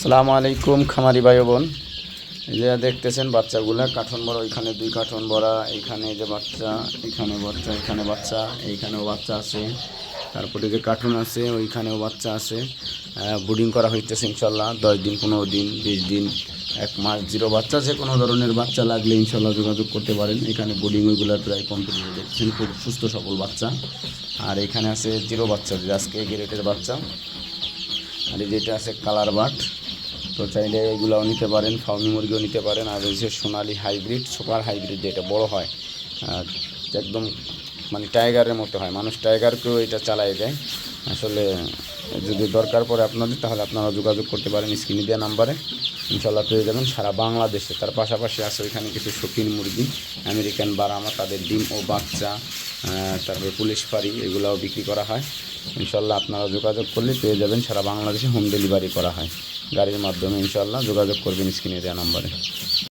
সালামু আলাইকুম খামারি ভাই বোন। যে দেখতেছেন বাচ্চাগুলো, কাঠন বড়, ওইখানে দুই কাঠন বড়া এখানে যে বাচ্চা, এখানে বাচ্চা এখানে বাচ্চা, এইখানেও বাচ্চা আছে। তারপরে যে কার্টুন আছে, ওইখানেও বাচ্চা আছে। বোর্ডিং করা হইতেছে ইনশাল্লাহ, দশ দিন, পনেরো দিন, বিশ দিন, এক মাস, জিরো বাচ্চা, যে কোনো ধরনের বাচ্চা লাগলে ইনশাল্লাহ যোগাযোগ করতে পারেন। এখানে বোর্ডিং ওইগুলো প্রায় কমপ্লিট দেখছেন খুব সুস্থ সবল বাচ্চা। আর এখানে আছে জিরো বাচ্চা আজকে গ্রেটের বাচ্চা। আর যেটা আছে কালার বাট। তো চাইলে এগুলাও নিতে পারেন, ফাউমি মুরগিও নিতে পারেন। আর হচ্ছে সোনালি হাইব্রিড, সুপার হাইব্রিড যেটা বড় হয়, আর একদম মানে টাইগারের মতো হয়। মানুষ টাইগারকেও এটা চালাই দেয়। আসলে যদি দরকার পড়ে আপনাদের, তাহলে আপনারা যোগাযোগ করতে পারেন স্ক্রিনে দেওয়া নাম্বারে। ইনশাল্লাহ পেয়ে যাবেন সারা বাংলাদেশে। তার পাশাপাশি আছে ওইখানে কিছু শৌখিন মুরগি, আমেরিকান বারামা, তাদের ডিম ও বাচ্চা। তারপরে পুলিশ ফাড়ি, এগুলাও বিক্রি করা হয়। ইনশাল্লাহ আপনারা যোগাযোগ করলে পেয়ে যাবেন, সারা বাংলাদেশে হোম ডেলিভারি করা হয়। গাড়ির মাধ্যমে ইনশাল্লাহ যোগাযোগ করবেন স্ক্রিনে দেওয়া নাম্বারে।